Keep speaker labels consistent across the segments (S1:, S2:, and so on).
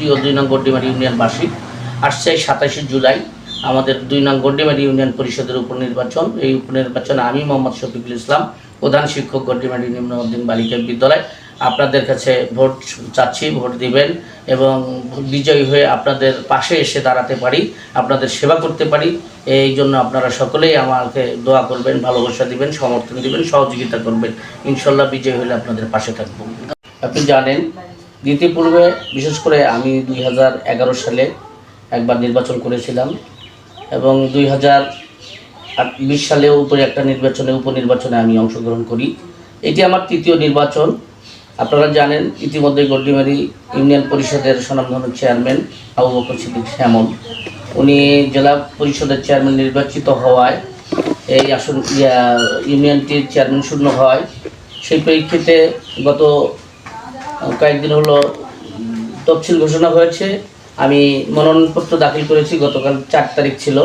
S1: প্রিয় দুই নং গড্ডিমারি ইউনিয়নবাসী আসছে সাতাশে জুলাই আমাদের দুই নং গড্ডিমারি ইউনিয়ন পরিষদের উপনির্বাচন। এই উপনির্বাচনে আমি মোহাম্মদ শফিকুল ইসলাম, প্রধান শিক্ষক গড্ডিমারি নিম্ন মাধ্যমিক বালিকা বিদ্যালয়। আপনাদের কাছে ভোট চাচ্ছি, ভোট দিবেন এবং বিজয়ী হয়ে আপনাদের পাশে এসে দাঁড়াতে পারি, আপনাদের সেবা করতে পারি। এই জন্য আপনারা সকলেই আমাকে দোয়া করবেন, ভালোবাসা দিবেন, সমর্থন দিবেন, সহযোগিতা করবেন। ইনশাল্লাহ বিজয়ী হলে আপনাদের পাশে থাকব। আপনি জানেন দ্বিতীয় পূর্বে বিশেষ করে আমি দুই হাজার এগারো সালে একবার নির্বাচন করেছিলাম এবং দুই হাজার বিশ সালেও উপরে একটা নির্বাচনে, উপনির্বাচনে আমি অংশগ্রহণ করি। এটি আমার তৃতীয় নির্বাচন। আপনারা জানেন, ইতিমধ্যে গল্ডিমারি ইউনিয়ন পরিষদের স্বনামধন্য চেয়ারম্যান আবু বকর সিদ্দিক শ্যামল উনি জেলা পরিষদের চেয়ারম্যান নির্বাচিত হওয়ায় এই আসন ইউনিয়নটির চেয়ারম্যান শূন্য হয়। সেই প্রেক্ষিতে গত কয়েকদিন হলো তফসিল ঘোষণা হয়েছে। আমি মনোনয়নপত্র দাখিল করেছি, গতকাল চার তারিখ ছিল।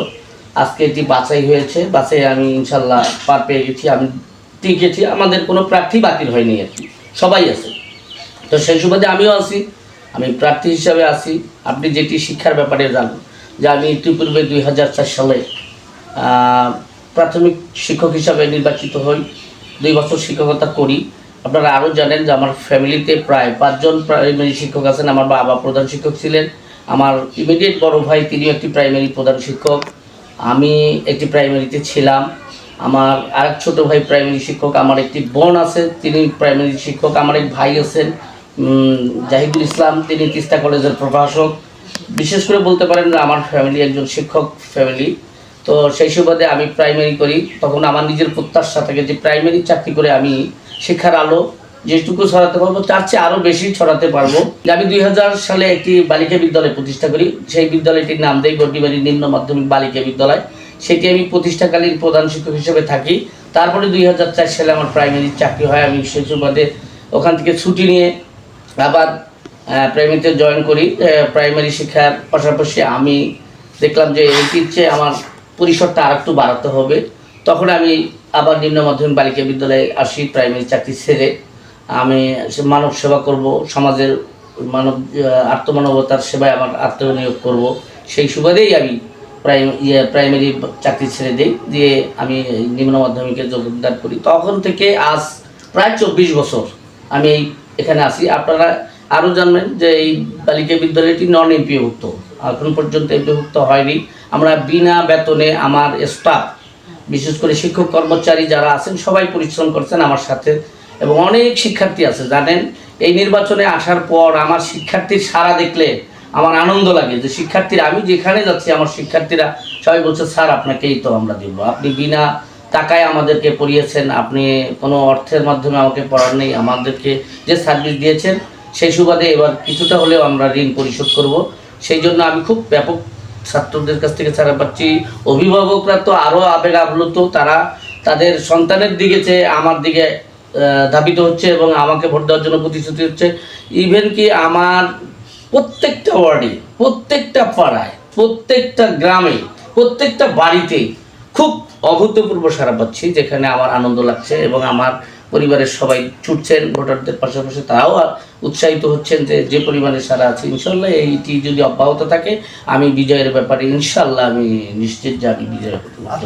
S1: আজকে এটি বাছাই হয়েছে। বাছাই আমি ইনশাল্লাহ পার পেয়ে গেছি। আমি টিকেছি আমাদের কোনো প্রার্থী বাতিল হয়নি আর কি। সবাই আছে। তো সেই সুবাদে আমিও আছি। আমি প্রার্থী হিসাবে আছি। আপনি যেটি শিক্ষার ব্যাপারে জানেন যে আমি ইতিপূর্বে দুই হাজার চার সালে প্রাথমিক শিক্ষক হিসাবে নির্বাচিত হই। দুই বছর শিক্ষকতা করি। আপনারা আরও জানেন যে আমার ফ্যামিলিতে প্রায় পাঁচজন প্রাইমারি শিক্ষক আছেন। আমার বাবা প্রধান শিক্ষক ছিলেন। আমার ইমিডিয়েট বড় ভাই, তিনিও একটি প্রাইমারি প্রধান শিক্ষক। আমি একটি প্রাইমারিতে ছিলাম। আমার আরেক ছোট ভাই প্রাইমারি শিক্ষক, আমার একটি বোন আছে, তিনি প্রাইমারি শিক্ষক। আমার এক ভাই আছেন জাহিদুল ইসলাম, তিনি তিস্তা কলেজের প্রভাষক। বিশেষ করে বলতে পারেন যে আমার ফ্যামিলি একজন শিক্ষক ফ্যামিলি তো সেই সুবাদে আমি প্রাইমারি করি। তখন আমার নিজের প্রত্যাশা থাকে যে প্রাইমারি চাকরি করে আমি শিক্ষার আলো যেটুকু ছড়াতে পারব, তার চেয়ে আরও বেশি ছড়াতে পারব। আমি দুই হাজার সালে একটি বালিকা বিদ্যালয় প্রতিষ্ঠা করি। সেই বিদ্যালয়টির নাম দেয় গড্ডিবাড়ি নিম্ন মাধ্যমিক বালিকা বিদ্যালয়। সেটি আমি প্রতিষ্ঠাকালীন প্রধান শিক্ষক হিসেবে থাকি। তারপরে দুই হাজার চার সালে আমার প্রাইমারি চাকরি হয়। আমি সেই ওখান থেকে ছুটি নিয়ে আবার প্রাইমারিতে জয়েন করি। প্রাইমারি শিক্ষার পাশাপাশি আমি দেখলাম যে এটির চেয়ে আমার পরিসরটা আর একটু বাড়াতে হবে। তখন আমি আবার নিম্ন মাধ্যমিক বালিকা বিদ্যালয়ে আসি প্রাইমারি চাকরি ছেড়ে আমি মানব সেবা করব, সমাজের মানব আত্মমানবতার সেবায় আমার আত্মনিয়োগ করব। সেই সুবাদেই আমি প্রাইম ইয়ে প্রাইমারি চাকরি ছেড়ে দিই, দিয়ে আমি নিম্ন মাধ্যমিকে যোগদান করি। তখন থেকে আজ প্রায় চব্বিশ বছর আমি এই এখানে আসি। আপনারা আরও জানবেন যে এই বালিকা বিদ্যালয়টি নন এমপিভুক্ত এখন পর্যন্ত এমপিভুক্ত হয়নি। আমরা বিনা বেতনে আমার স্টাফ বিশেষ করে শিক্ষক কর্মচারী যারা আছেন, সবাই পরিশ্রম করছেন আমার সাথে। এবং অনেক শিক্ষার্থী আছে, জানেন? এই নির্বাচনে আসার পর আমার শিক্ষার্থীর সারা দেখলে আমার আনন্দ লাগে যে, শিক্ষার্থীরা, আমি যেখানে যাচ্ছি, আমার শিক্ষার্থীরা সবাই বলছে, স্যার, আপনাকেই তো আমরা দিব। আপনি বিনা টাকায় আমাদেরকে পড়িয়েছেন, আপনি কোনো অর্থের মাধ্যমে আমাকে পড়ার নেই, আমাদেরকে যে সার্ভিস দিয়েছেন, সেই সুবাদে এবার কিছুটা হলেও আমরা ঋণ পরিশোধ করব। সেই জন্য আমি খুব ব্যাপক ছাত্রদের কাছ থেকে ছাড়া পাচ্ছি। অভিভাবকরা তো আরও আবেগ আপ্লুত। তারা তাদের সন্তানের দিকে চেয়ে আমার দিকে ধাবিত হচ্ছে এবং আমাকে ভোট দেওয়ার জন্য প্রতিশ্রুতি হচ্ছে ইভেন কি আমার প্রত্যেকটা ওয়ার্ডে, প্রত্যেকটা পাড়ায়, প্রত্যেকটা গ্রামে, প্রত্যেকটা বাড়িতে খুব অভূতপূর্ব সারা পাচ্ছি, যেখানে আমার আনন্দ লাগছে এবং আমার পরিবারের সবাই ছুটছেন, ভোটারদের পাশাপাশি তারাও উৎসাহিত হচ্ছেন যে যে পরিমাণে সারা আছে ইনশাল্লাহ এইটি যদি অব্যাহত থাকে, আমি বিজয়ের ব্যাপারে ইনশাল্লাহ আমি নিশ্চিত যে আমি বিজয় হতে।